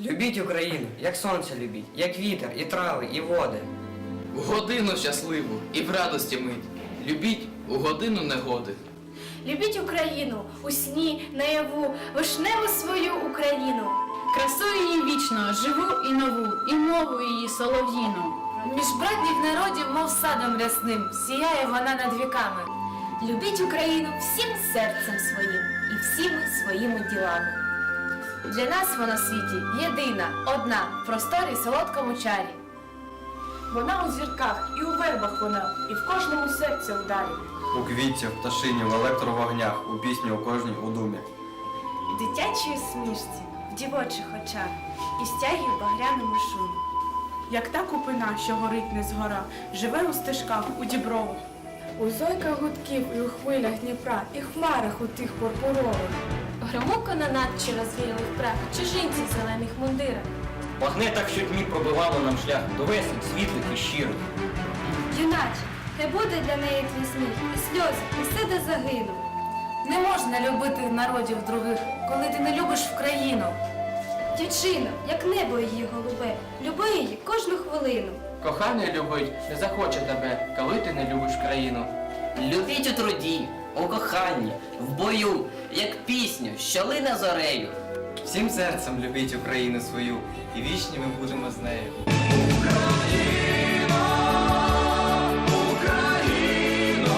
Любіть Україну, як сонце любіть, як вітер, і трави, і води. У годину щасливу і в радості мить. Любіть у годину негоди. Любіть Україну у сні, наяву, вишневу свою Україну. Красу її вічно, живу і нову, і мову її солов'їну. Між братніх народів, мов садом рясним, сіяє вона над віками. Любіть Україну всім серцем своїм і всіми своїми ділами. Для нас вона в світі єдина, одна, в просторі солодкому чарі. Вона у зірках, і у вербах вона, і в кожному серці вдалі. У квітці, в пташині, в електровогнях, у пісні у кожній у думі. В дитячій смішці, в дівочих очах, і стягі в багряному шумі. Як та купина, що горить не згора, живе у стежках, у дібровах. У зойках гудків і у хвилях Дніпра, і хмарах у тих пурпурових. Громоко на надчі розвіяли прах чужинці в зелених мундирах. Магнетах щодні пробивало нам шлях до весень світлих і щирих. Юначе, хай буде для неї твій сміх, і сльози, і все де загинув. Не можна любити народів других, коли ти не любиш в країну. Дівчино, як небо її голубе, люби її кожну хвилину. Коханий любить не захоче тебе, коли ти не любиш країну. Любіть у труді, у коханні, в бою, як пісню, що лине зорею. Всім серцем любіть Україну свою, і вічні ми будемо з нею. Україна! Україна!